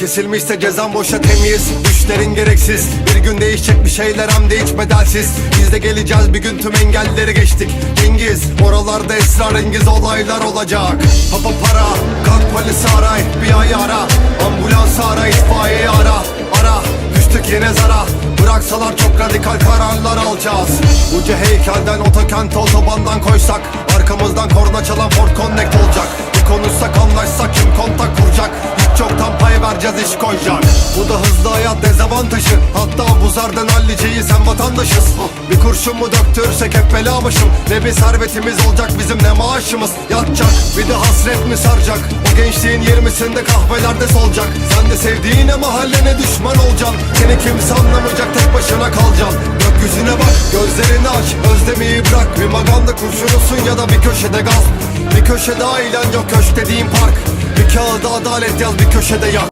Kesilmişse cezan boşa temiz. Düşlerin gereksiz. Bir gün değişecek bir şeyler hem de hiç bedelsiz. Biz de geleceğiz bir gün tüm engelleri geçtik. Cengiz Oralarda esrarengiz olaylar olacak. Papa para Kalk polisi aray Bir ay ara. Ambulans ara itfaiyeyi ara. Ara Düştük yine zara. Bıraksalar çok radikal kararlar alacağız. Ucu heykelden otokent otobandan koysak Arkamızdan korna çalan Ford Connect olacak vereceğiz iş koyacak. Bu da hızlı hayat dezavantajı. Hatta bu zardan halliceyi sen vatandaşız. Bir kurşun mu döktürsek hep bela başım Ne bir servetimiz olacak bizim ne maaşımız? Yatacak bir de hasret mi saracak? O gençliğin yirmisinde kahvelerde solacak. Sen de sevdiğine mahallene düşman olacaksın? Seni kimse anlamayacak tek başına kalacaksın. Gökyüzüne bak gözlerini aç. Özlemeyi bırak bir maganda kurşunusun ya da bir köşede gaz Bir köşede ailen yok köşk dediğim park. Bir kağıda adalet yaz bir köşede yak